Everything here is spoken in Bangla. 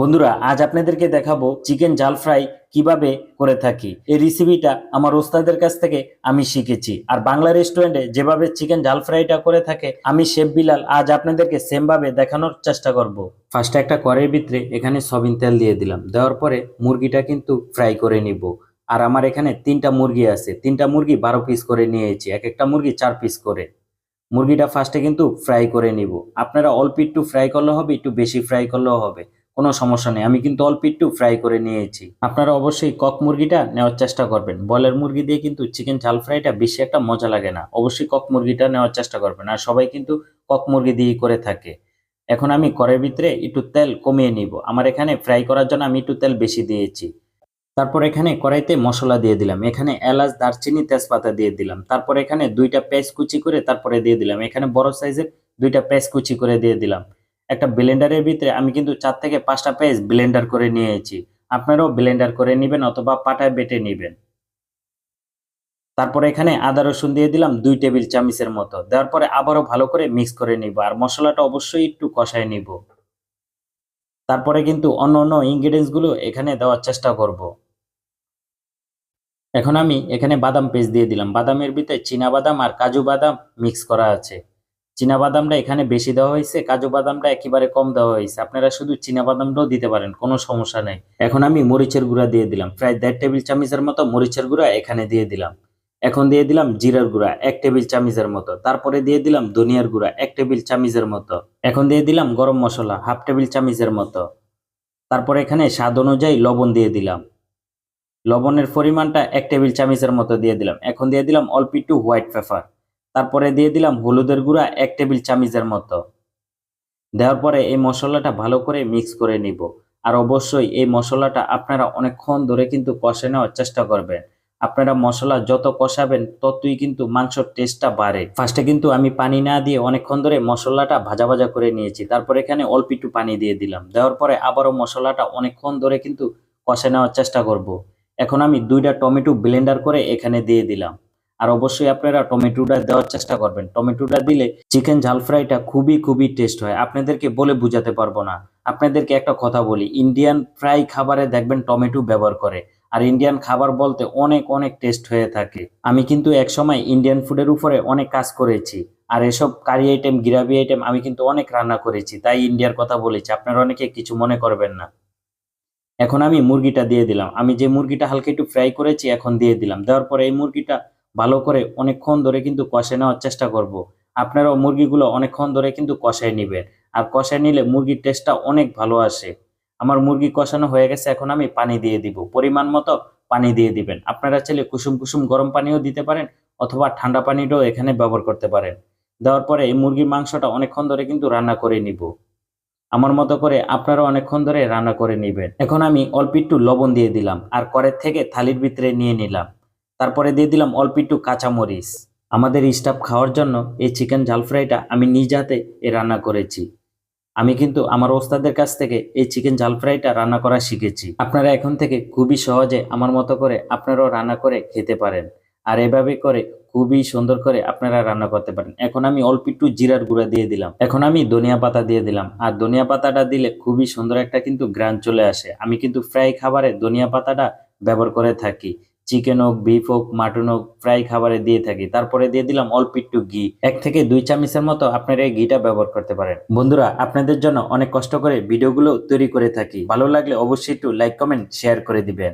বন্ধুরা, আজ আপনাদেরকে দেখাবো চিকেন জাল ফ্রাই কীভাবে করে থাকি। এই রেসিপিটা আমার ওস্তাদের কাছ থেকে আমি শিখেছি। আর বাংলা রেস্টুরেন্টে যেভাবে চিকেন জাল ফ্রাইটা করে থাকে, আমি শেফ বিলাল আজ আপনাদেরকে সেম ভাবে দেখানোর চেষ্টা করব। ফার্স্টে একটা কড়াইয়ের ভিতরে এখানে সবিন তেল দিয়ে দিলাম। দেওয়ার পরে মুরগিটা কিন্তু ফ্রাই করে নিব। আর আমার এখানে তিনটা মুরগি আছে। তিনটা মুরগি বারো পিস করে নিয়েছি। এক একটা মুরগি চার পিস করে। মুরগিটা ফার্স্টে কিন্তু ফ্রাই করে নিব। আপনারা অল্প একটু ফ্রাই করলে হবে, একটু বেশি ফ্রাই করলেও হবে। কোনো সমস্যা নেই। আমি কিন্তু অল্প একটু ফ্রাই করে নিয়েছি। আপনারা অবশ্যই কক মুরগিটা নেওয়ার চেষ্টা করবেন। বলের মুরগি দিয়ে কিন্তু চিকেন ঝাল ফ্রাইটা বেশি একটা মজা লাগে না। অবশ্যই কক মুরগিটা নেওয়ার চেষ্টা করবেন। আর সবাই কিন্তু কক মুরগি দিয়েই করে থাকে। এখন আমি কড়াইয়ের ভিতরে একটু তেল কমিয়ে নিব। আমার এখানে ফ্রাই করার জন্য আমি একটু তেল বেশি দিয়েছি। তারপর এখানে কড়াইতে মশলা দিয়ে দিলাম। এখানে এলাচ, দারচিনি, তেজপাতা দিয়ে দিলাম। তারপর এখানে দুইটা পেঁয়াজ কুচি করে তারপরে দিয়ে দিলাম। এখানে বড় সাইজের দুইটা পেঁয়াজ কুচি করে দিয়ে দিলাম। একটা ব্লেন্ডারের ভিতরে আমি কিন্তু চার থেকে পাঁচটা পেজ ব্লেন্ডার করে নিয়েছি। আপনারাও ব্লেন্ডার করে নেবেন অথবা পাটায় বেটে নেবেন। তারপরে এখানে আদা, রসুন দিয়ে দিলাম দুই টেবিল চামচের মতো। দেওয়ার পরে আবারও ভালো করে মিক্স করে নিব আর মশলাটা অবশ্যই একটু কষায় নিব। তারপরে কিন্তু অন্য অন্য ইনগ্রিডিয়েন্টসগুলো এখানে দেওয়ার চেষ্টা করব। এখন আমি এখানে বাদাম পেস্ট দিয়ে দিলাম। বাদামের ভিতরে চীনা বাদাম আর কাজু বাদাম মিক্স করা আছে। বাদামটা এখানে বেশি দেওয়া হয়েছে, কাজু বাদামটা একেবারে কম দেওয়া হয়েছে। আপনারা শুধু বাদামটাও দিতে পারেন, কোনো সমস্যা নেই। এখন আমি মরিচের গুঁড়া দিয়ে দিলাম। প্রায় দেড় টেবিল চামচের মতো মরিচের গুঁড়া এখানে দিয়ে দিলাম। এখন দিয়ে দিলাম জিরার গুঁড়া, এক টেবিল চামচের মতো। তারপরে দিয়ে দিলাম ধনিয়ার গুঁড়া, এক টেবিল চামচের মতো। এখন দিয়ে দিলাম গরম মশলা, হাফ টেবিল চামচের মতো। তারপর এখানে স্বাদ অনুযায়ী লবণ দিয়ে দিলাম। লবণের পরিমাণটা এক টেবিল চামচের মতো দিয়ে দিলাম। এখন দিয়ে দিলাম অল্প একটু হোয়াইট পেপার। তারপরে দিয়ে দিলাম হলুদের গুঁড়া এক টেবিল চামচের মতো। দেওয়ার পরে এই মশলাটা ভালো করে মিক্স করে নিব। আর অবশ্যই এই মশলাটা আপনারা অনেকক্ষণ ধরে কিন্তু কষে নেওয়ার চেষ্টা করবেন। আপনারা মশলা যত কষাবেন ততই কিন্তু মাংসর টেস্টটা বাড়ে। ফার্স্টে কিন্তু আমি পানি না দিয়ে অনেকক্ষণ ধরে মশলাটা ভাজা ভাজা করে নিয়েছি। তারপর এখানে অল্প একটু পানি দিয়ে দিলাম। দেওয়ার পরে আবারও মশলাটা অনেকক্ষণ ধরে কিন্তু কষে নেওয়ার চেষ্টা করব। এখন আমি দুইটা টমেটো ব্লেন্ডার করে এখানে দিয়ে দিলাম। আর অবশ্যই আপনারা টমেটোটা দেওয়ার চেষ্টা করবেন। টমেটোটা দিলে চিকেন ঝাল ফ্রাইটা খুবই খুবই টেস্ট হয়। আপনাদেরকে বলে বুঝাতে পারব না। আপনাদেরকে একটা কথা বলি ইন্ডিয়ান ফ্রাই খাবারে দেখবেন টমেটো ব্যবহার করে। আর ইন্ডিয়ান খাবার বলতে অনেক অনেক টেস্ট হয়ে থাকে। আমি কিন্তু এক সময় ইন্ডিয়ান ফুডের উপরে অনেক কাজ করেছি। আর এসব কারি আইটেম গ্রাভি আইটেম আমি কিন্তু অনেক রান্না করেছি। তাই ইন্ডিয়ার কথা বলেছি। আপনারা অনেকে কিছু মনে করবেন না। এখন আমি মুরগিটা দিয়ে দিলাম। আমি যে মুরগিটা হালকা একটু ফ্রাই করেছি, এখন দিয়ে দিলাম। দেওয়ার পরে এই মুরগিটা ভালো করে অনেকক্ষণ ধরে কিন্তু কষে নেওয়ার চেষ্টা করব। আপনারাও মুরগিগুলো অনেকক্ষণ ধরে কিন্তু কষায় নেবেন। আর কষায় নিলে মুরগির টেস্টটা অনেক ভালো আসে। আমার মুরগি কষানো হয়ে গেছে, এখন আমি পানি দিয়ে দিব। পরিমাণ মতো পানি দিয়ে দিবেন। আপনারা চাইলে কুসুম কুসুম গরম পানিও দিতে পারেন অথবা ঠান্ডা পানিটাও এখানে ব্যবহার করতে পারেন। দেওয়ার পরে এই মুরগির মাংসটা অনেকক্ষণ ধরে কিন্তু রান্না করে নিব। আমার মতো করে আপনারা অনেকক্ষণ ধরে রান্না করে নেবেন। এখন আমি অল্প একটু লবণ দিয়ে দিলাম। আর করের থেকে থালির ভিতরে নিয়ে নিলাম। তারপরে দিয়ে দিলাম অল্প একটু কাঁচামরিচ। আমাদের স্টাফ খাওয়ার জন্য এই চিকেন ঝাল ফ্রাইটা আমি নিজ হাতে এ রান্না করেছি। আমি কিন্তু আমার ওস্তাদের কাছ থেকে এই চিকেন ঝাল ফ্রাইটা রান্না করা শিখেছি। আপনারা এখন থেকে খুবই সহজে আমার মতো করে আপনারাও রান্না করে খেতে পারেন। আর এভাবে করে খুবই সুন্দর করে আপনারা রান্না করতে পারেন। এখন আমি অল্প একটু জিরার গুঁড়া দিয়ে দিলাম। এখন আমি ধনিয়া পাতা দিয়ে দিলাম। আর ধনিয়া পাতাটা দিলে খুবই সুন্দর একটা কিন্তু গ্রান চলে আসে। আমি কিন্তু ফ্রাই খাবারে ধনিয়া পাতাটা ব্যবহার করে থাকি। চিকেন হোক বিফ হোক মাটন হোক ফ্রাই খাবারে দিয়ে থাকি। তারপরে দিয়ে দিলাম অল্প একটু ঘি। এক থেকে দুই চামচের মতো আপনারা এই ঘিটা ব্যবহার করতে পারেন। বন্ধুরা, আপনাদের জন্য অনেক কষ্ট করে ভিডিওগুলো তৈরি করে থাকি। ভালো লাগলে অবশ্যই একটু লাইক কমেন্ট শেয়ার করে দিবেন।